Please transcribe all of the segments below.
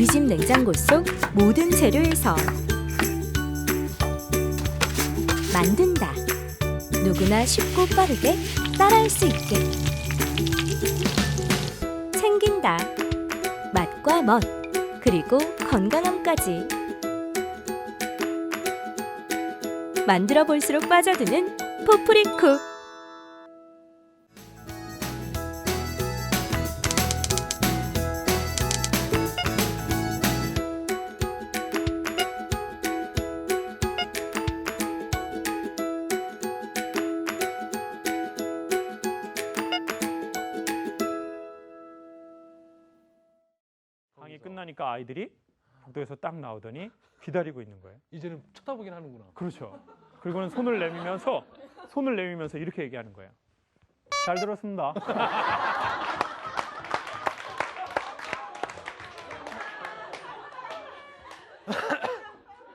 우리 집 냉장고 속 모든 재료에서 만든다. 누구나 쉽고 빠르게 따라할 수 있게. 챙긴다. 맛과 멋, 그리고 건강함까지. 만들어 볼수록 빠져드는 포프리쿡. 끝나니까 아이들이 복도에서 딱 나오더니 기다리고 있는 거예요. 이제는 쳐다보긴 하는구나. 그렇죠. 그리고는 손을 내밀면서 손을 내밀면서 이렇게 얘기하는 거예요. 잘 들었습니다.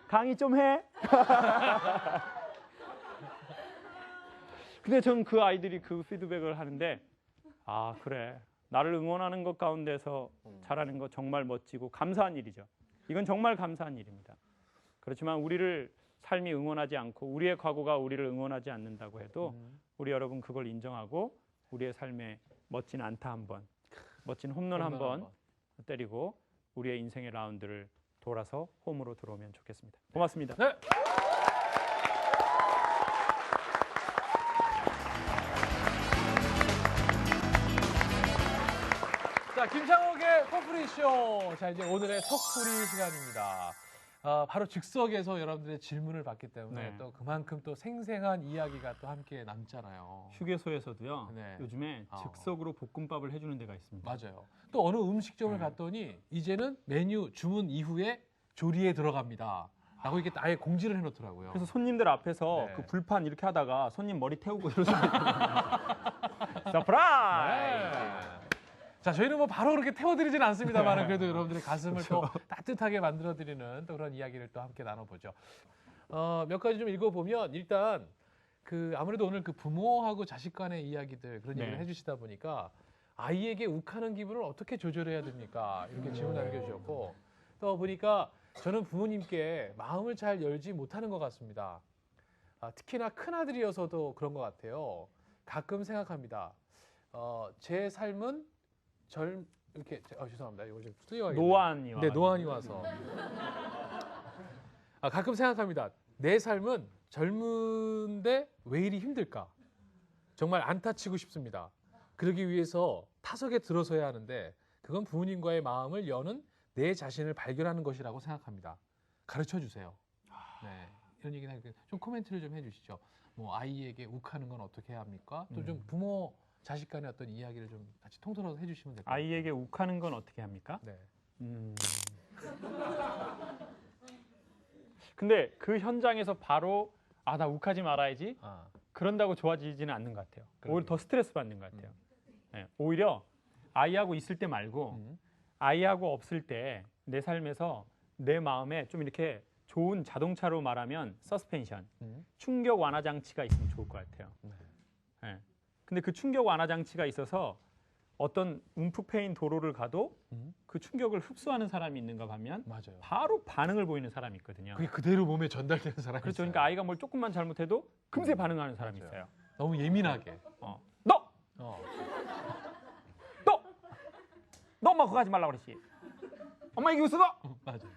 강의 좀 해. 근데 전 그 아이들이 그 피드백을 하는데 아 그래 나를 응원하는 것 가운데서 잘하는 거 정말 멋지고 감사한 일이죠. 이건 정말 감사한 일입니다. 그렇지만 우리를 삶이 응원하지 않고 우리의 과거가 우리를 응원하지 않는다고 해도 음. 우리 여러분 그걸 인정하고 우리의 삶에 멋진 안타 한 번, 멋진 홈런 한 번 때리고 우리의 인생의 라운드를 돌아서 홈으로 들어오면 좋겠습니다. 고맙습니다. 네. 자, 김창욱의 퍼프리쇼. 자, 이제 오늘의 석풀이 시간입니다. 아, 바로 즉석에서 여러분들의 질문을 받기 때문에 네. 또 그만큼 또 생생한 이야기가 또 함께 남잖아요. 휴게소에서도요. 네. 요즘에 어. 즉석으로 볶음밥을 해주는 데가 있습니다. 맞아요. 또 어느 음식점을 네. 갔더니 이제는 메뉴 주문 이후에 조리에 들어갑니다. 라고 이렇게 아예 공지를 해놓더라고요. 그래서 손님들 앞에서 네. 그 불판 이렇게 하다가 손님 머리 태우고 이러잖아요. 서프라이즈! 네. 자, 저희는 뭐 바로 그렇게 태워드리진 않습니다만 그래도 여러분들의 가슴을 또 그렇죠. 따뜻하게 만들어드리는 또 그런 이야기를 또 함께 나눠보죠. 어, 몇 가지 좀 읽어보면 일단 그 아무래도 오늘 그 부모하고 자식 간의 이야기들 그런 네. 얘기를 해주시다 보니까 아이에게 욱하는 기분을 어떻게 조절해야 됩니까? 이렇게 질문 남겨주셨고 또 보니까 저는 부모님께 마음을 잘 열지 못하는 것 같습니다. 아, 특히나 큰 아들이어서도 그런 것 같아요. 가끔 생각합니다. 어, 제 삶은 젊 이렇게 아, 죄송합니다. 이거 좀 쓰여야겠네요. 노안이 와. 네, 노안이 와서. 아, 가끔 생각합니다. 내 삶은 젊은데 왜 이리 힘들까? 정말 안타치고 싶습니다. 그러기 위해서 타석에 들어서야 하는데 그건 부모님과의 마음을 여는 내 자신을 발견하는 것이라고 생각합니다. 가르쳐 주세요. 네, 이런 얘기는 좀 코멘트를 좀 해주시죠. 뭐 아이에게 욱하는 건 어떻게 해야 합니까? 또좀 음. 부모 자식 간의 어떤 이야기를 좀 같이 통틀어서 해주시면 될것 같아요. 아이에게 욱하는 건 어떻게 합니까? 네. 음. 근데 그 현장에서 바로 아 나 욱하지 말아야지 아, 그런다고 좋아지지는 않는 것 같아요. 오히려 그러게요. 더 스트레스 받는 것 같아요. 네, 오히려 아이하고 있을 때 말고 음. 아이하고 없을 때 내 삶에서 내 마음에 좀 이렇게 좋은 자동차로 말하면 서스펜션 음. 충격 완화 장치가 있으면 좋을 것 같아요. 네. 네. 근데 그 충격 완화 장치가 있어서 어떤 움푹 패인 도로를 가도 음. 그 충격을 흡수하는 사람이 있는가 하면 맞아요. 바로 반응을 보이는 사람이 있거든요. 그게 그대로 몸에 전달되는 사람이 그렇죠. 있어요. 그러니까 아이가 뭘 조금만 잘못해도 금세 반응하는 사람이 맞아요. 있어요. 너무 예민하게. 어. 너! 어. 너! 너 엄마 그거 하지 말라고 그랬지. 엄마 이거 있어 너! 맞아.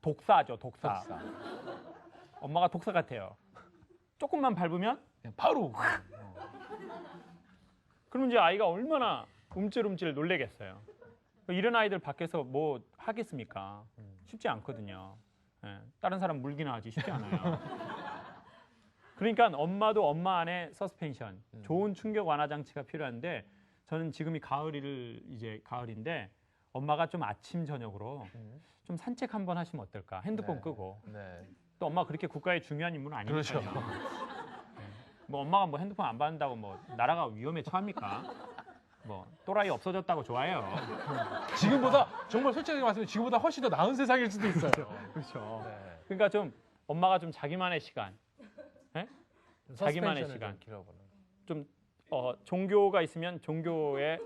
독사죠, 독사. 독사. 엄마가 독사 같아요. 조금만 밟으면 바로. 그럼 이제 아이가 얼마나 움찔움찔 놀래겠어요. 이런 아이들 밖에서 뭐 하겠습니까? 음. 쉽지 않거든요. 예, 다른 사람 물기나 하지 쉽지 않아요. 그러니까 엄마도 엄마 안에 서스펜션, 음. 좋은 충격 완화 장치가 필요한데 저는 지금이 가을을 이제 가을인데 엄마가 좀 아침 저녁으로 음. 좀 산책 한번 하시면 어떨까? 핸드폰 네. 끄고 네. 또 엄마 그렇게 국가의 중요한 인물은 아니니까요. 그렇죠. 네. 뭐 엄마가 뭐 핸드폰 안 받는다고 뭐 나라가 위험에 처합니까? 뭐 또라이 없어졌다고 좋아해요. 지금보다 정말 솔직하게 말씀드리면 지금보다 훨씬 더 나은 세상일 수도 있어요. 그렇죠. 네. 그러니까 좀 엄마가 좀 자기만의 시간, 자기만의 서스펜션을 시간. 좀 길어보는. 좀 어, 종교가 있으면 종교에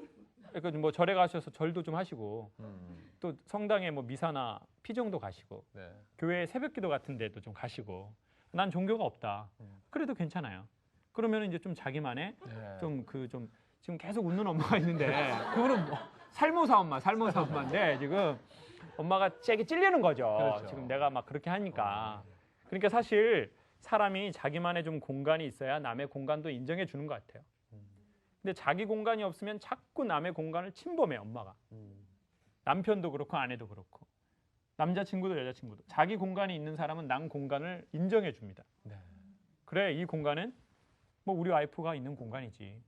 그러니까 뭐 절에 가셔서 절도 좀 하시고 음. 또 성당에 뭐 미사나 피정도 가시고 네. 교회 새벽기도 같은 데도 좀 가시고 난 종교가 없다. 음. 그래도 괜찮아요. 그러면 이제 좀 자기만의 네. 좀그 좀 지금 계속 웃는 엄마가 있는데 그분은 뭐 살모사 엄마, 살모사 엄마인데 지금 엄마가 째게 찔리는 거죠. 그렇죠. 지금 내가 막 그렇게 하니까. 그러니까 사실 사람이 자기만의 좀 공간이 있어야 남의 공간도 인정해 주는 것 같아요. 음. 근데 자기 공간이 없으면 자꾸 남의 공간을 침범해 엄마가. 음. 남편도 그렇고 아내도 그렇고 남자친구도 여자친구도 자기 공간이 있는 사람은 남 공간을 인정해 줍니다. 네. 그래 이 공간은 뭐 우리 와이프가 있는 공간이지.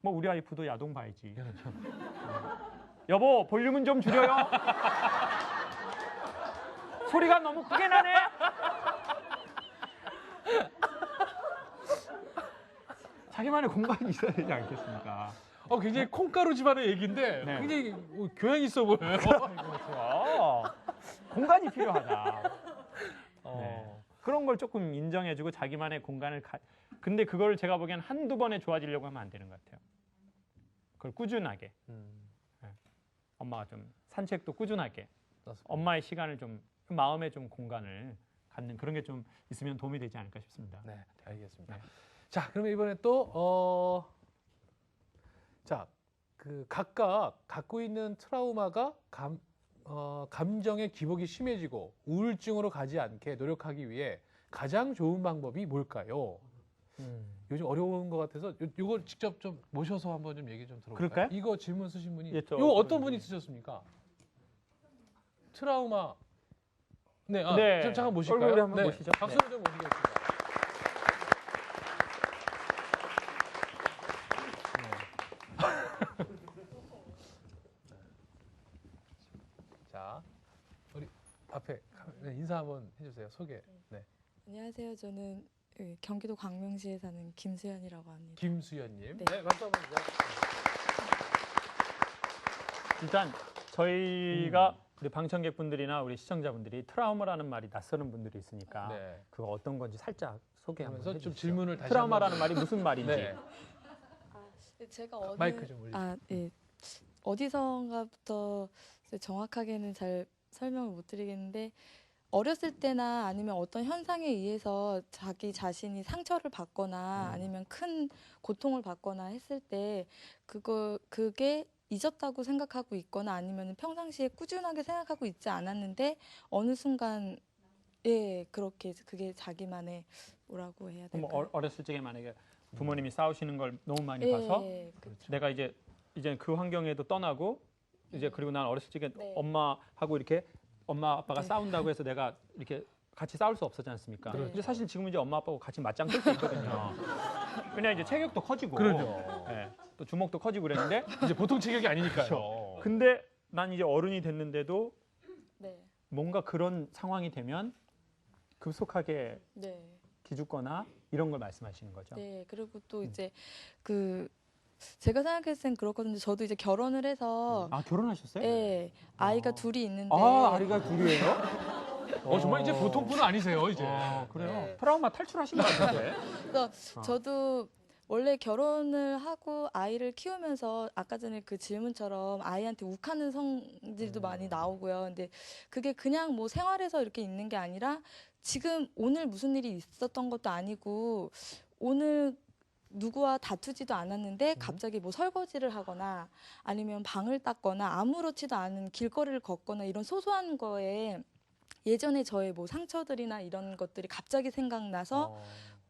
뭐 우리 와이프도 야동 봐야지. 그렇죠. 여보 볼륨은 좀 줄여요. 소리가 너무 크게 나네. 자기만의 공간이 있어야 되지 않겠습니까? 어, 굉장히 콩가루 집안의 얘기인데 네. 굉장히 뭐 교양 있어 보여요. 그렇죠. 공간이 필요하다. 그런 걸 조금 인정해주고 자기만의 공간을 가. 근데 그걸 제가 보기엔 한두 번에 좋아지려고 하면 안 되는 것 같아요. 그걸 꾸준하게 음. 엄마가 좀 산책도 꾸준하게 맞습니다. 엄마의 시간을 좀 마음의 좀 공간을 갖는 그런 게 좀 있으면 도움이 되지 않을까 싶습니다. 네, 알겠습니다. 네. 자, 그러면 이번에 또 어, 자, 그 각각 갖고 있는 트라우마가 감, 어, 감정의 기복이 심해지고 우울증으로 가지 않게 노력하기 위해 가장 좋은 방법이 뭘까요? 요즘 어려운 것 같아서 요, 요걸 직접 좀 모셔서 한번 좀 얘기 좀 들어볼까요? 그럴까요? 이거 질문 쓰신 분이 예, 저 이거 어떤 분이. 쓰셨습니까? 트라우마 네, 아, 네. 좀 잠깐 모실까요? 얼굴 한번 네, 모시죠. 박수로 좀 모시겠습니다. 네. 자, 우리 앞에 카- 네, 인사 한번 해주세요. 소개. 네, 안녕하세요. 저는 그 경기도 광명시에 사는 김수현이라고 합니다. 김수연님. 네. 네, 박수 한번 주세요. 일단 저희가 우리 방청객분들이나 우리 시청자분들이 트라우마라는 말이 낯서는 분들이 있으니까 네. 그거 어떤 건지 살짝 소개 한번 그러면서 좀 해주시죠. 질문을 다시 트라우마라는. 말이 무슨 말인지. 네, 제가 어느 마이크 좀 올리세요. 아, 예. 어디선가부터 정확하게는 잘 설명을 못 드리겠는데 어렸을 때나 아니면 어떤 현상에 의해서 자기 자신이 상처를 받거나 음. 아니면 큰 고통을 받거나 했을 때 그거 그게 잊었다고 생각하고 있거나 아니면 평상시에 꾸준하게 생각하고 있지 않았는데 어느 순간 예 그렇게 그게 자기만의 뭐라고 해야 될까요? 어- 어렸을 적에 만약에 부모님이 싸우시는 걸 너무 많이 예, 봐서 예, 그- 내가 이제 이제 그 환경에도 떠나고 이제 그리고 난 어렸을 적에 네. 엄마하고 이렇게 엄마 아빠가 네. 싸운다고 해서 내가 이렇게 같이 싸울 수 없었지 않습니까? 그렇죠. 근데 사실 지금 이제 엄마 아빠하고 같이 맞짱 뜰 수 있거든요. 왜냐 이제 체격도 커지고, 그러죠. 예, 또 주먹도 커지고 그랬는데 이제 보통 체격이 아니니까요. 그렇죠. 근데 난 이제 어른이 됐는데도 네, 뭔가 그런 상황이 되면 급속하게 네. 기죽거나 이런 걸 말씀하시는 거죠. 네, 그리고 또 음. 이제 그 제가 생각했을 땐 그렇거든요. 저도 이제 결혼을 해서 아 결혼하셨어요? 예, 아이가 아. 둘이 있는데 아 아리가 둘이에요? 어, 정말 이제 보통 분은 아니세요, 이제. 아, 그래요? 네. 트라우마 탈출하신 것 같은데. 그래서 어. 저도 원래 결혼을 하고 아이를 키우면서 아까 전에 그 질문처럼 아이한테 욱하는 성질도 음. 많이 나오고요. 근데 그게 그냥 뭐 생활에서 이렇게 있는 게 아니라 지금 오늘 무슨 일이 있었던 것도 아니고 오늘 누구와 다투지도 않았는데 갑자기 뭐 설거지를 하거나 아니면 방을 닦거나 아무렇지도 않은 길거리를 걷거나 이런 소소한 거에 예전에 저의 뭐 상처들이나 이런 것들이 갑자기 생각나서 어,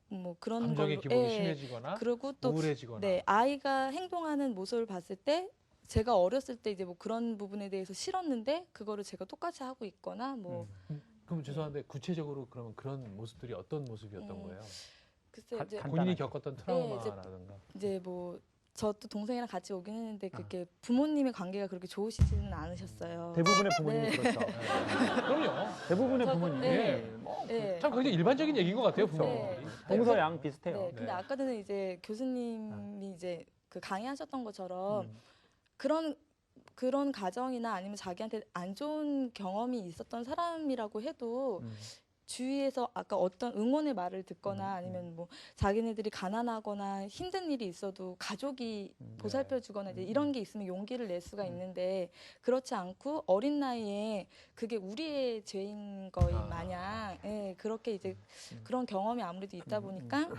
뭐 그런 감정의 걸로- 기복이 예. 심해지거나 그리고 또 우울해지거나. 네, 아이가 행동하는 모습을 봤을 때 제가 어렸을 때 이제 뭐 그런 부분에 대해서 싫었는데 그거를 제가 똑같이 하고 있거나 뭐 음. 그럼 죄송한데 구체적으로 그러면 그런 모습들이 어떤 모습이었던 음, 거예요? 글쎄 간- 이제 간- 본인이. 겪었던 네, 트라우마라든가. 이제 뭐 저도 동생이랑 같이 오긴 했는데 아. 그렇게 부모님의 관계가 그렇게 좋으시지는 않으셨어요. 대부분의 부모님이 네. 그렇죠. 그럼요. 대부분의 저- 부모님이 네. 뭐 네. 참 굉장히 일반적인 얘기인 것 같아요, 그렇죠. 동서 양 비슷해요. 네, 근데 네. 아까 전에 이제 교수님이 이제 그 강의하셨던 것처럼 음. 그런 그런 가정이나 아니면 자기한테 안 좋은 경험이 있었던 사람이라고 해도 음. 주위에서 아까 어떤 응원의 말을 듣거나 음, 음. 아니면 뭐 자기네들이 가난하거나 힘든 일이 있어도 가족이 음, 보살펴 주거나 이제 음. 이런 게 있으면 용기를 낼 수가 음. 있는데 그렇지 않고 어린 나이에 그게 우리의 죄인 거인 아. 마냥 예, 그렇게 이제 음. 그런 경험이 아무래도 있다 음, 보니까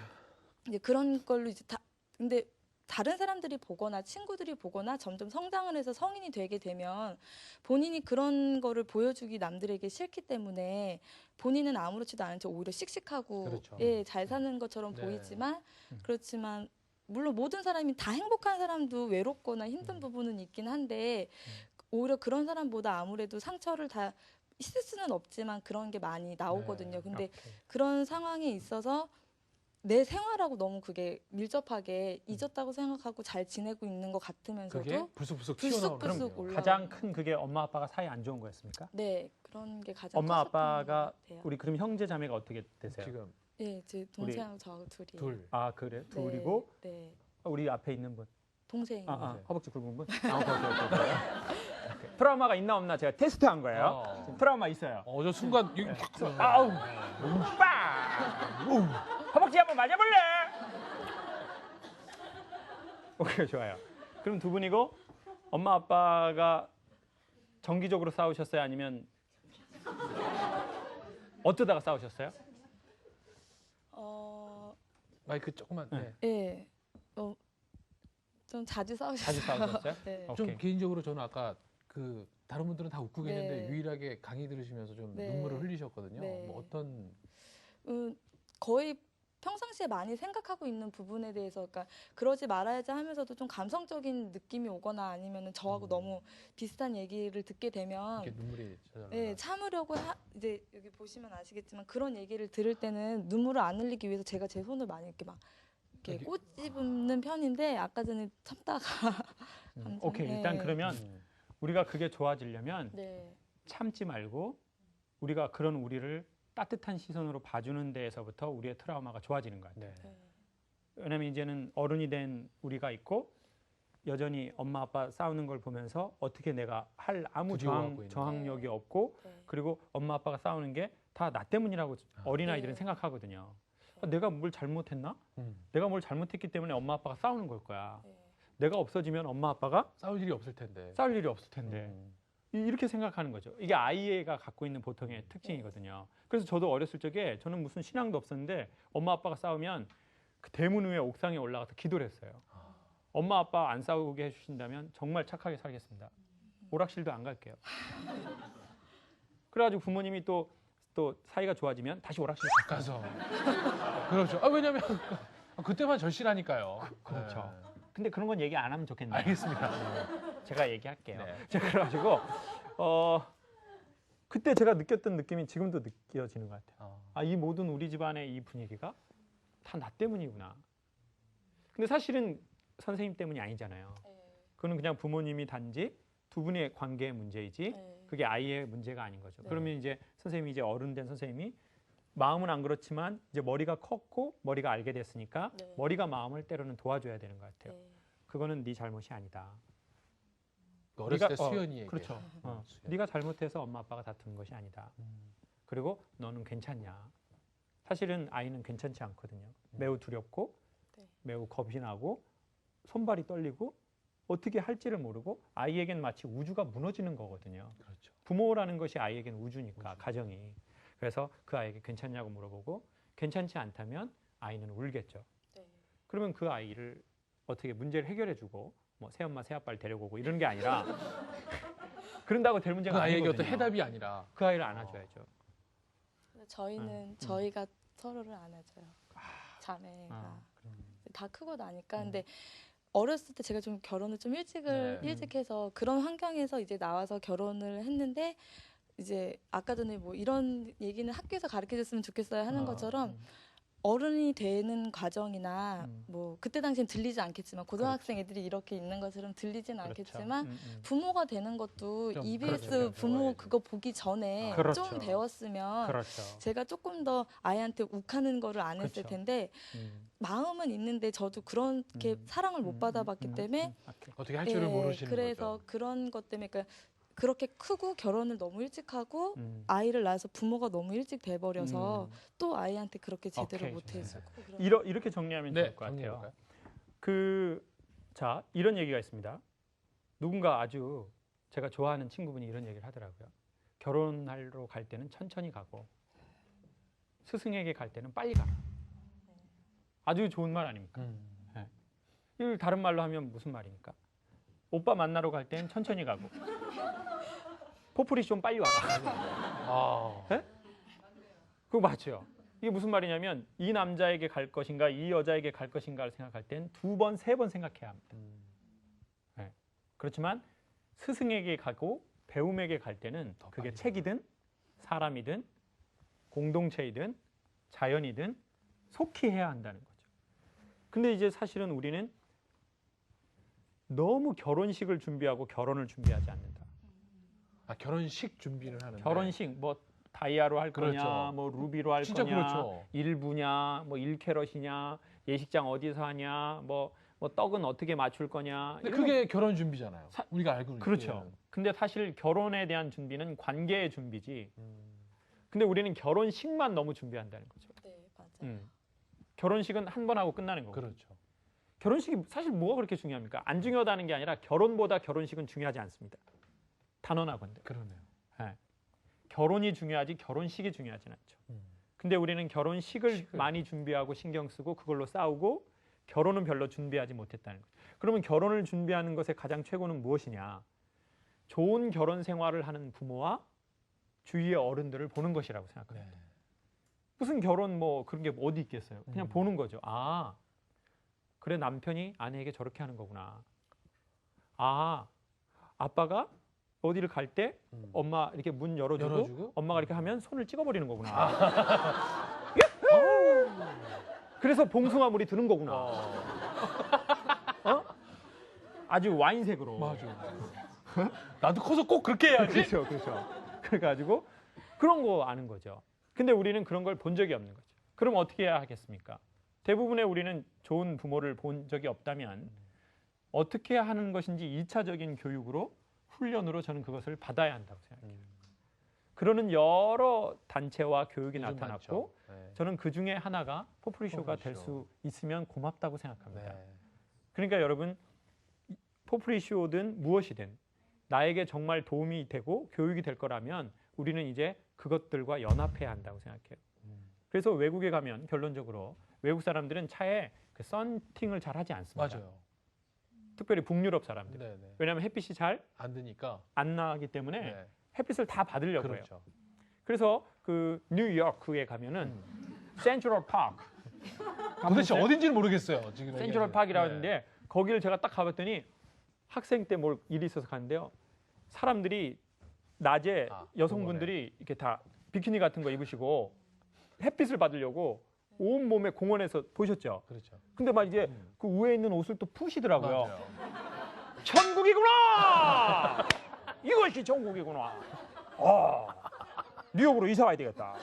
이제 그런 걸로 이제 다 근데 다른 사람들이 보거나 친구들이 보거나 점점 성장을 해서 성인이 되게 되면 본인이 그런 거를 보여주기 남들에게 싫기 때문에 본인은 아무렇지도 않은 척 오히려 씩씩하고 그렇죠. 예, 잘 사는 것처럼 네. 보이지만 음. 그렇지만 물론 모든 사람이 다 행복한 사람도 외롭거나 힘든 음. 부분은 있긴 한데 오히려 그런 사람보다 아무래도 상처를 다 있을 수는 없지만 그런 게 많이 나오거든요. 네. 근데 오케이. 그런 상황에 있어서 내 생활하고 너무 그게 밀접하게 잊었다고 생각하고 잘 지내고 있는 것 같으면서도 그게 불쑥불쑥 불쑥 튀어나오는 불쑥 거예요. 올라- 가장 큰 그게 엄마 아빠가 사이 안 좋은 거였습니까? 네 그런 게 가장 엄마 컸었던 아빠가 것 같아요. 우리 그럼 형제 자매가 어떻게 되세요? 지금 네, 제 동생하고 저하고 둘이 둘. 아 그래 네, 둘이고 네 우리 앞에 있는 분. 동생 아, 아 네. 허벅지 굵은 분. 아, 오케이, 오케이, 오케이, 오케이. 오케이. 트라우마가 있나 없나 제가 테스트한 거예요. 어. 지금 트라우마 있어요. 어, 저 순간 이- 아우, 빵! 우! 허벅지 한번 맞아볼래? 오케이, 좋아요. 그럼 두 분이고 엄마 아빠가 정기적으로 싸우셨어요? 아니면 어쩌다가 싸우셨어요? 어, 마이크 조금만. 네. 네. 예, 어, 좀 자주 싸우셨어요. 자주 싸우셨어요? 네. 어. 좀 오케이. 개인적으로 저는 아까 그 다른 분들은 다 웃고 계셨는데 네. 유일하게 강의 들으시면서 좀 네. 눈물을 흘리셨거든요. 네. 뭐 어떤 음, 거의 평상시에 많이 생각하고 있는 부분에 대해서 그러니까 그러지 말아야지 하면서도 좀 감성적인 느낌이 오거나 아니면은 저하고 음. 너무 비슷한 얘기를 듣게 되면 이렇게 눈물이 찾아나. 네, 참으려고 하, 이제 여기 보시면 아시겠지만 그런 얘기를 들을 때는 눈물을 안 흘리기 위해서 제가 제 손을 많이 이렇게 막 이렇게 꼬집는 편인데 아까 전에 참다가 음, 감정- 오케이, 일단 네. 그러면 음. 우리가 그게 좋아지려면 네, 참지 말고 우리가 그런 우리를 따뜻한 시선으로 봐주는 데에서부터 우리의 트라우마가 좋아지는 거예요. 네. 네. 왜냐면 이제는 어른이 된 우리가 있고 여전히 엄마 아빠 싸우는 걸 보면서 어떻게 내가 할 아무 저항, 저항력이 네. 없고 네. 그리고 엄마 아빠가 싸우는 게 다 나 때문이라고 아. 어린아이들은 네. 생각하거든요. 아, 내가 뭘 잘못했나? 음. 내가 뭘 잘못했기 때문에 엄마 아빠가 싸우는 걸 거야. 네. 내가 없어지면 엄마 아빠가 싸울 일이 없을 텐데. 싸울 일이 없을 텐데. 음. 이- 이렇게 생각하는 거죠. 이게 아이가 갖고 있는 보통의 특징이거든요. 그래서 저도 어렸을 적에 저는 무슨 신앙도 없었는데 엄마 아빠가 싸우면 그 대문 위에 옥상에 올라가서 기도를 했어요. 아. 엄마 아빠 안 싸우게 해주신다면 정말 착하게 살겠습니다. 오락실도 안 갈게요. 그래가지고 부모님이 또, 또 사이가 좋아지면 다시 오락실 가서. 그렇죠. 아 왜냐면 그때만 절실하니까요. 그 렇죠. 네. 근데 그런 건 얘기 안 하면 좋겠네요. 알겠습니다. 제가 얘기할게요. 네. 자, 그래가지고 어 그때 제가 느꼈던 느낌이 지금도 느껴지는 것 같아요. 어. 아, 이 모든 우리 집안의 이 분위기가 다 나 때문이구나. 근데 사실은 선생님 때문이 아니잖아요. 그거는 그냥 부모님이 단지 두 분의 관계의 문제이지 네. 그게 아이의 문제가 아닌 거죠. 네. 그러면 이제 선생님이 이제 어른 된 선생님이 마음은 안 그렇지만 이제 머리가 컸고 머리가 알게 됐으니까 네. 머리가 마음을 때로는 도와줘야 되는 것 같아요. 네. 그거는 네 잘못이 아니다. 어렸을 때 네가- 어, 수연이에게. 그렇죠. 어, 수연. 네가 잘못해서 엄마 아빠가 다투는 것이 아니다. 음. 그리고 너는 괜찮냐. 사실은 아이는 괜찮지 않거든요. 음. 매우 두렵고 네. 매우 겁이 나고 손발이 떨리고 어떻게 할지를 모르고 아이에겐 마치 우주가 무너지는 거거든요. 그렇죠. 부모라는 것이 아이에겐 우주니까 우주. 가정이. 그래서 그 아이에게 괜찮냐고 물어보고 괜찮지 않다면 아이는 울겠죠. 네. 그러면 그 아이를 어떻게 문제를 해결해 주고 뭐 새엄마 새아빠를 데려오고 이런 게 아니라 그런다고 될 문제가 그 아이에게 아니거든요. 어떤 해답이 아니라 그 아이를 안아줘야죠. 근데 저희는 음. 저희가 서로를 안아줘요. 자매가 아, 다 크고 나니까 음. 근데 어렸을 때 제가 좀 결혼을 좀 일찍을 네. 일찍 해서 그런 환경에서 이제 나와서 결혼을 했는데 이제 아까 전에 뭐 이런 얘기는 학교에서 가르쳐 줬으면 좋겠어요 하는 아, 것처럼 음. 어른이 되는 과정이나 음. 뭐 그때 당시엔 들리지 않겠지만 고등학생 애들이 이렇게 있는 것처럼 들리진 그렇죠. 않겠지만 음, 음. 부모가 되는 것도 좀 EBS 그렇죠. 부모 배워야 그거 보기 전에 그렇죠. 좀 배웠으면 그렇죠. 제가 조금 더 아이한테 욱하는 거를 안 했을 그렇죠. 텐데 음, 마음은 있는데 저도 그렇게 음. 사랑을 못 음, 받아봤기 음, 때문에. 어떻게 할 줄을 예, 모르시는 그래서 거죠. 그런 것 때문에 그러니까 그렇게 크고 결혼을 너무 일찍 하고 음. 아이를 낳아서 부모가 너무 일찍 돼버려서 음. 또 아이한테 그렇게 제대로 오케이. 못 해주고 그런- 이러, 이렇게 정리하면 네, 좋을 것 같아요. 정리해볼까요? 그, 자, 이런 얘기가 있습니다. 누군가 아주 제가 좋아하는 친구분이 이런 얘기를 하더라고요. 결혼하러 갈 때는 천천히 가고 스승에게 갈 때는 빨리 가라. 아주 좋은 말 아닙니까? 음. 이걸 다른 말로 하면 무슨 말입니까? 오빠 만나러 갈 때는 천천히 가고 포프리 좀 빨리 와라. 아, 그거 맞죠? 이게 무슨 말이냐면 이 남자에게 갈 것인가 이 여자에게 갈 것인가를 생각할 땐 두 번, 세 번 생각해야 합니다. 음. 그렇지만 스승에게 가고 배움에게 갈 때는 더 그게 책이든 사람이든 공동체이든 자연이든 속히 해야 한다는 거죠. 근데 이제 사실은 우리는 너무 결혼식을 준비하고 결혼을 준비하지 않는다. 아 결혼식 준비를 하는데 결혼식 뭐 다이아로 할 거냐, 그렇죠. 뭐 루비로 할 진짜 거냐, 그렇죠. 일부냐, 뭐 일캐럿이냐, 예식장 어디서 하냐, 뭐, 뭐 떡은 어떻게 맞출 거냐. 근데 그게 결혼 준비잖아요. 사- 우리가 알고 있는 그렇죠. 근데 사실 결혼에 대한 준비는 관계의 준비지. 음. 근데 우리는 결혼식만 너무 준비한다는 거죠. 네 맞아요. 음. 결혼식은 한 번 하고 끝나는 거고. 그렇죠. 결혼식이 사실 뭐가 그렇게 중요합니까? 안 중요하다는 게 아니라 결혼보다 결혼식은 중요하지 않습니다. 단언하건대. 그러네요. 결혼이 중요하지 결혼식이 중요하진 않죠. 음. 근데 우리는 결혼식을 식을. 많이 준비하고 신경 쓰고 그걸로 싸우고 결혼은 별로 준비하지 못했다는 거죠. 그러면 결혼을 준비하는 것의 가장 최고는 무엇이냐? 좋은 결혼 생활을 하는 부모와 주위의 어른들을 보는 것이라고 생각합니다. 네. 무슨 결혼 뭐 그런 게 어디 있겠어요? 그냥 음. 보는 거죠. 아, 그래 남편이 아내에게 저렇게 하는 거구나. 아, 아빠가 어디를 갈때 음. 엄마 이렇게 문 열어주고, 열어주고? 엄마가 이렇게 하면 손을 찍어버리는 거구나. 아. 그래서 봉숭아물이 드는 거구나. 어, 아주 와인색으로. 맞아. 나도 커서 꼭 그렇게 해야지. 그렇죠, 그렇죠. 그래가지고 그런 거 아는 거죠. 근데 우리는 그런 걸 본 적이 없는 거죠. 그럼 어떻게 해야 하겠습니까? 대부분의 우리는 좋은 부모를 본 적이 없다면 어떻게 하는 것인지 2차적인 교육으로 훈련으로 저는 그것을 받아야 한다고 생각해요. 음. 그러는 여러 단체와 교육이 나타났고. 네. 저는 그 중에 하나가 포프리쇼가 될 포프리쇼. 수 있으면 고맙다고 생각합니다. 네. 그러니까 여러분 이- 포프리쇼든 무엇이든 나에게 정말 도움이 되고 교육이 될 거라면 우리는 이제 그것들과 연합해야 한다고 생각해요. 음. 그래서 외국에 가면 결론적으로 외국 사람들은 차에 그 썬팅을 잘 하지 않습니다. 맞아요. 특별히 북유럽 사람들. 네, 네. 왜냐하면 햇빛이 잘 안안 되니까. 나기 때문에 네. 햇빛을 다 받으려고 해요. 그렇죠. 그래서 그 뉴요크에 가면은 센트럴 파크 도대체 어딘지는 모르겠어요. 지금 센트럴. 파크라고 네. 하는데 거기를 제가 딱 가봤더니 학생 때 뭘 일이 있어서 갔는데요. 사람들이 낮에 아, 여성분들이 이렇게 다 비키니 같은 거 입으시고 햇빛을 받으려고 온 몸에 공원에서 보셨죠. 그렇죠. 근데 막 이제 음. 그 위에 있는 옷을 또 푸시더라고요. 천국이구나. 이것이 천국이구나. 아, 뉴욕으로 이사 와야 되겠다.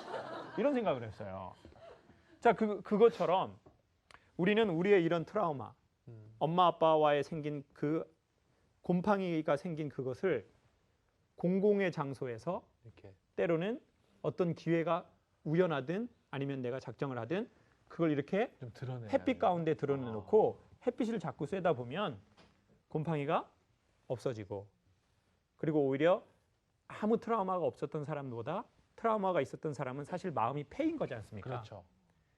이런 생각을 했어요. 자, 그 그것처럼 우리는 우리의 이런 트라우마, 음. 엄마 아빠와의 생긴 그 곰팡이가 생긴 그것을 공공의 장소에서 이렇게. 때로는 어떤 기회가 우연하든 아니면 내가 작정을 하든 그걸 이렇게. 햇빛 가운데 드러내놓고 햇빛을 자꾸 쐬다 보면 곰팡이가 없어지고 그리고 오히려 아무 트라우마가 없었던 사람보다 트라우마가 있었던 사람은 사실 마음이 패인 거지 않습니까? 그렇죠.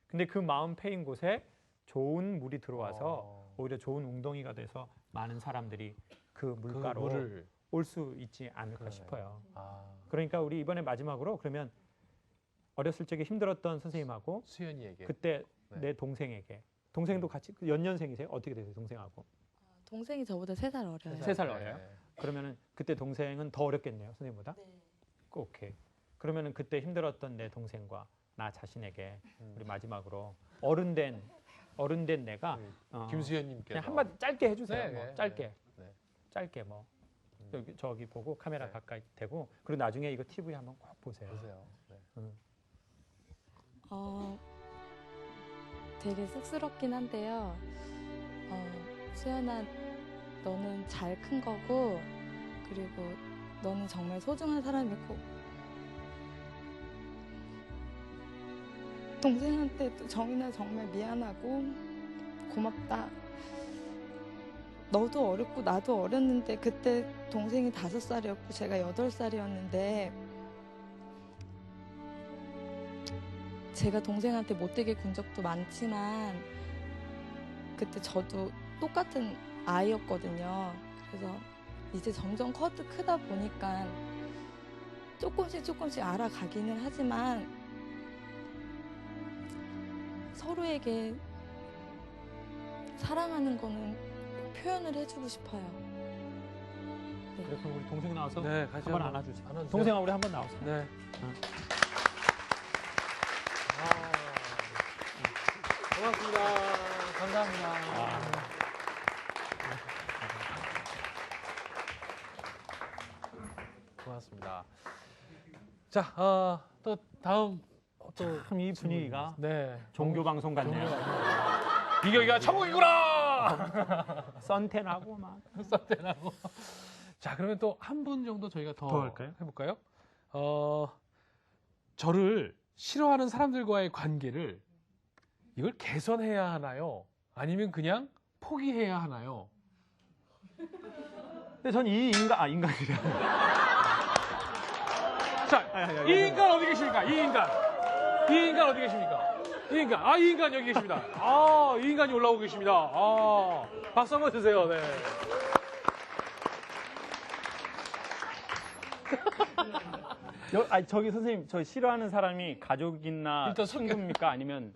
근데 그 마음 패인 곳에 좋은 물이 들어와서 어. 오히려 좋은 웅덩이가 돼서 많은 사람들이 그그 물가로 물을 올수 있지 않을까 그러네. 싶어요. 아, 그러니까 우리 이번에 마지막으로 그러면 어렸을 적에 힘들었던 선생님하고 수연이에게. 그때 네. 내 동생에게 동생도 같이 그 연년생이세요? 어떻게 되세요, 동생하고? 동생이 저보다 세 살 어려요. 세 살 어려요? 그러면은 그때 동생은 더 어렵겠네요, 선생님보다. 네. 오케이. 그러면은 그때 힘들었던 내 동생과 나 자신에게 음. 우리 마지막으로 어른된 어른된 내가 어, 김수현님께서 그냥 한마디 짧게 해주세요. 네, 뭐 네, 짧게, 네. 짧게 뭐 음. 여기 저기 보고 카메라 네. 가까이 대고 그리고 나중에 이거 TV 한번 꼭 보세요. 보세요. 네. 어, 되게 쑥스럽긴 한데요. 어, 수연아, 너는 잘 큰 거고, 그리고 너는 정말 소중한 사람이고 동생한테도 정인아 정말 미안하고 고맙다. 너도 어렸고 나도 어렸는데 그때 동생이 다섯 살이었고 제가 여덟 살이었는데 제가 동생한테 못되게 군 적도 많지만 그때 저도 똑같은 아이였거든요. 그래서 이제 점점 커, 크다 보니까 조금씩 조금씩 알아가기는 하지만 서로에게 사랑하는 거는 꼭 표현을 해주고 싶어요. 그래서 우리 동생 나와서 네, 같이 한번 한번 안아주세요. 안아주세요. 동생아 우리 한번 나오세요. 네. 아, 고맙습니다. 감사합니다. 아. 고맙습니다. 자, 어, 또 다음 또 참이 분위기가 네. 종교 방송 같네요. 비교기가 천국이구나. 썬텐하고 막. 썬텐하고. 자, 그러면 또 한 분 정도 저희가 더, 더 할까요? 해볼까요? 어, 저를 싫어하는 사람들과의 관계를 이걸 개선해야 하나요? 아니면 그냥 포기해야 하나요? 근데 전 이 인간 아 인간이래. 자, 이 인간 어디 계십니까? 이 인간. 이 인간 어디 계십니까? 이 인간. 아, 이 인간 여기 계십니다. 아, 이 인간이 올라오고 계십니다. 아, 박수 한번 주세요. 네. 여, 아 저기 선생님 저 싫어하는 사람이 가족이나 일단 친구입니까 아니면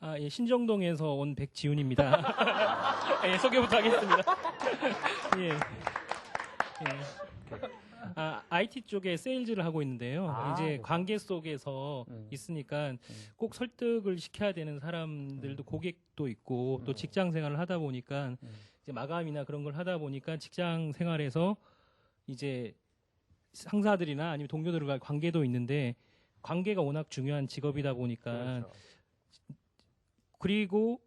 아, 예, 신정동에서 온 백지훈입니다. 예, 소개부터 하겠습니다. 예. 예. 아, IT 쪽에 세일즈를 하고 있는데요. 아, 이제 그렇구나. 관계 속에서 음. 있으니까 꼭 설득을 시켜야 되는 사람들도 고객도 있고 또 음. 직장 생활을 하다 보니까 음. 이제 마감이나 그런 걸 하다 보니까 직장 생활에서 이제 상사들이나 아니면 동료들과 관계도 있는데 관계가 워낙 중요한 직업이다 보니까 그렇죠. 그리고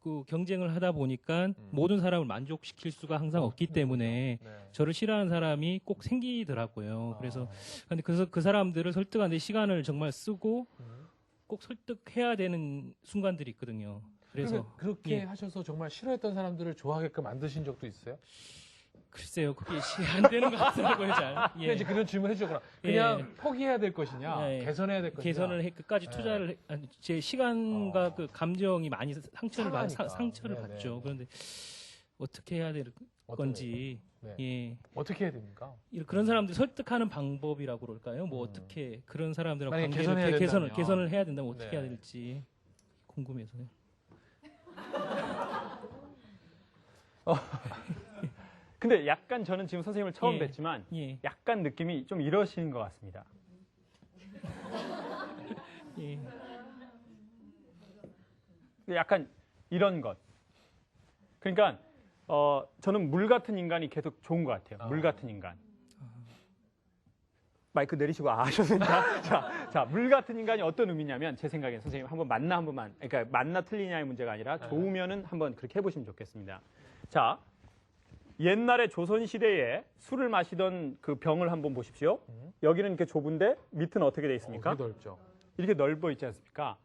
그 경쟁을 하다 보니까 음. 모든 사람을 만족시킬 수가 항상 없기 때문에 네. 저를 싫어하는 사람이 꼭 생기더라고요. 그래서 아, 근데 그래서 그 사람들을 설득하는데 시간을 정말 쓰고 음. 꼭 설득해야 되는 순간들이 있거든요. 그래서 그러면 그렇게 예. 하셔서 정말 싫어했던 사람들을 좋아하게끔 만드신 적도 있어요? 글쎄요, 그게 시- 안 되는 것 같더라고요, 잘. 예. 이제 그런 질문 해주셨구나. 예. 그냥 포기해야 될 것이냐, 예. 개선해야 될 것이냐. 개선을 해 끝까지 네. 투자를 해, 제 시간과 어. 그 감정이 많이 상처를 받. 상처를 네네. 받죠. 그런데 어떻게 해야 될 건지 네. 예. 어떻게 해야 됩니까? 이런- 그런 사람들 설득하는 방법이라고 그럴까요? 뭐 음. 어떻게 그런 사람들하고 관계를 개선해야 개- 개선을. 개선을 해야 된다면 어떻게 네. 해야 될지 궁금해서요. 근데 약간 저는 지금 선생님을 처음 예. 뵀지만 예, 약간 느낌이 좀 이러시는 것 같습니다. 예, 약간 이런 것. 그러니까 어, 저는 물 같은 인간이 계속 좋은 것 같아요. 물 아. 같은 인간. 마이크 내리시고 아 하셨습니다. 자, 자, 물 같은 인간이 어떤 의미냐면 제 생각에 선생님 한번 만나 한 번만, 그러니까 만나 틀리냐의 문제가 아니라 네. 좋으면은 한번 그렇게 해보시면 좋겠습니다. 자, 옛날에 조선 시대에 술을 마시던 그 병을 한번 보십시오. 음. 여기는 이렇게 좁은데 밑은 어떻게 돼 어, 있습니까? 되게 넓죠. 이렇게 넓어 있지 않습니까?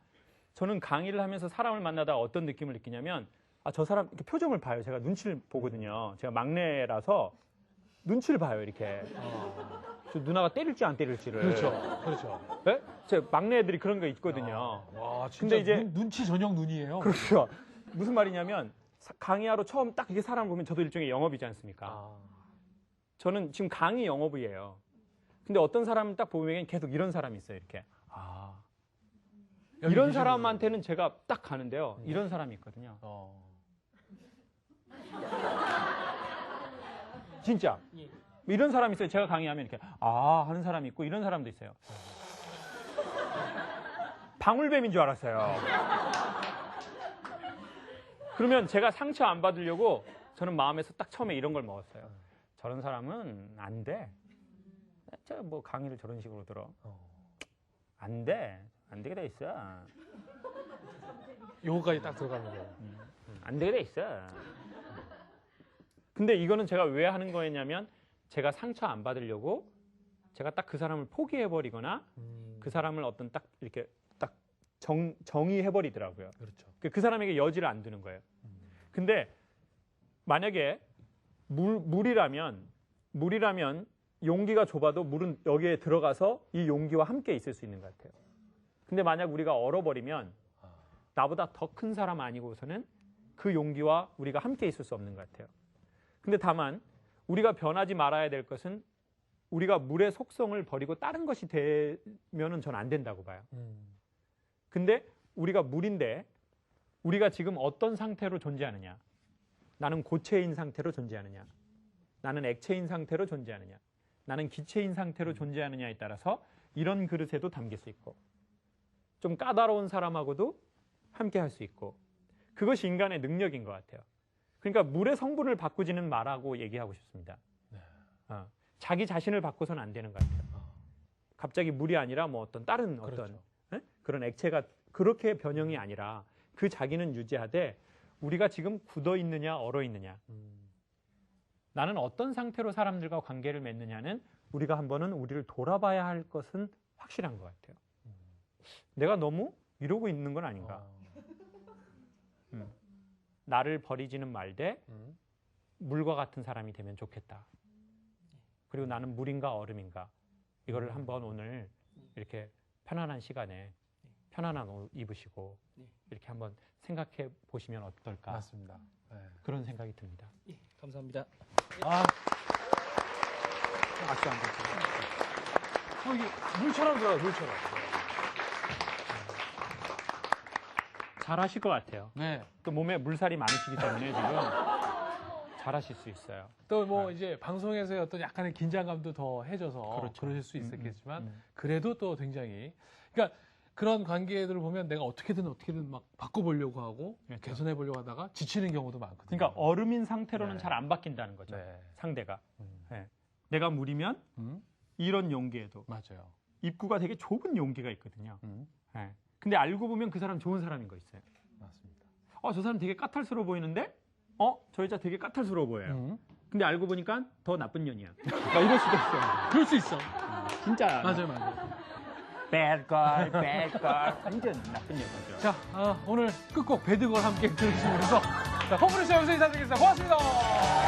저는 강의를 하면서 사람을 만나다 어떤 느낌을 느끼냐면 아, 저 사람 이렇게 표정을 봐요. 제가 눈치를 보거든요. 제가 막내라서 눈치를 봐요. 이렇게 저 누나가 때릴지 안 때릴지를. 그렇죠. 그렇죠. 네? 제 막내 애들이 그런 거 있거든요. 아, 와, 진짜 근데 이제- 눈, 눈치 전용 눈이에요. 그렇죠. 무슨 말이냐면 사- 강의하러 처음 딱 이게 사람 보면 저도 일종의 영업이지 않습니까? 아, 저는 지금 강의 영업이에요. 근데 어떤 사람을 딱 보면 계속 이런 사람이 있어요. 이렇게. 아. 이런 사람한테는 제가 딱 가는데요. 음. 이런 사람이 있거든요. 어. 진짜. 예. 뭐 이런 사람이 있어요. 제가 강의하면 이렇게 아 하는 사람이 있고 이런 사람도 있어요. 방울뱀인 줄 알았어요. 그러면 제가 상처 안 받으려고 저는 마음에서 딱 처음에 이런 걸 먹었어요. 저런 사람은 안 돼. 제가 뭐 강의를 저런 식으로 들어. 어. 안 돼. 안 되게 돼 있어. 요거까지 딱 들어가는 거예요. 안 되게 돼 있어. 근데 이거는 제가 왜 하는 거였냐면 제가 상처 안 받으려고 제가 딱 그 사람을 포기해 버리거나 음, 그 사람을 어떤 딱 이렇게 딱 정, 정의해 버리더라고요. 그렇죠. 그- 그 사람에게 여지를 안 두는 거예요. 근데 만약에 물, 물이라면 물이라면 용기가 좁아도 물은 여기에 들어가서 이 용기와 함께 있을 수 있는 것 같아요. 근데 만약 우리가 얼어버리면 나보다 더 큰 사람 아니고서는 그 용기와 우리가 함께 있을 수 없는 것 같아요. 근데 다만 우리가 변하지 말아야 될 것은 우리가 물의 속성을 버리고 다른 것이 되면은 전 안 된다고 봐요. 음, 근데 우리가 물인데 우리가 지금 어떤 상태로 존재하느냐? 나는 고체인 상태로 존재하느냐? 나는 액체인 상태로 존재하느냐? 나는 기체인 상태로 존재하느냐에 따라서 이런 그릇에도 담길 수 있고 좀 까다로운 사람하고도 함께 할 수 있고 그것이 인간의 능력인 것 같아요. 그러니까 물의 성분을 바꾸지는 말라고 얘기하고 싶습니다. 네. 어, 자기 자신을 바꿔서는 안 되는 것 같아요. 어, 갑자기 물이 아니라 뭐 어떤 다른 어떤 그렇죠. 예? 그런 액체가 그렇게 변형이 아니라 그 자기는 유지하되 우리가 지금 굳어 있느냐 얼어 있느냐 음, 나는 어떤 상태로 사람들과 관계를 맺느냐는 우리가 한 번은 우리를 돌아봐야 할 것은 확실한 것 같아요. 내가 너무 이러고 있는 건 아닌가? 어, 나를 버리지는 말되 음, 물과 같은 사람이 되면 좋겠다. 그리고 나는 물인가 얼음인가 이거를 한번 오늘 이렇게 편안한 시간에 편안한 옷 입으시고 네. 이렇게 한번 생각해 보시면 어떨까 맞습니다. 네. 그런 생각이 듭니다. 예, 감사합니다. 아, 악수 안 드세요? 어, 이게 물처럼 들어요, 물처럼. 잘하실 것 같아요. 네. 또 몸에 물살이 많으시기 때문에 지금 잘하실 수 있어요. 또 뭐 이제 방송에서의 어떤 약간의 긴장감도 더 해줘서 네. 그렇죠. 그러실 수 음, 음, 있었겠지만 음. 그래도 또 굉장히 그러니까 그런 관계들을 보면 내가 어떻게든 어떻게든 막 바꿔보려고 하고 그렇죠. 개선해 보려고 하다가 지치는 경우도 많거든요. 그러니까 얼음인 상태로는 네. 잘안 바뀐다는 거죠. 네. 상대가. 음. 네. 내가 물이면 음, 이런 용기에도 맞아요. 입구가 되게 좁은 용기가 있거든요. 음, 네. 근데 알고 보면 그 사람 좋은 사람인 거 있어요. 맞습니다. 어, 저 사람 되게 까탈스러워 보이는데? 어, 저 여자 되게 까탈스러워 보여요. 음, 근데 알고 보니까 더 나쁜 년이야. 막 이럴 수도 있어요. 그럴 수 있어. 진짜. 맞아요, 맞아요. Bad girl, bad girl. 완전 나쁜 여자죠. 자, 아, 오늘 끝곡 배드걸 함께 들으시면서 자, 씨 여기서 인사드리겠습니다. 고맙습니다.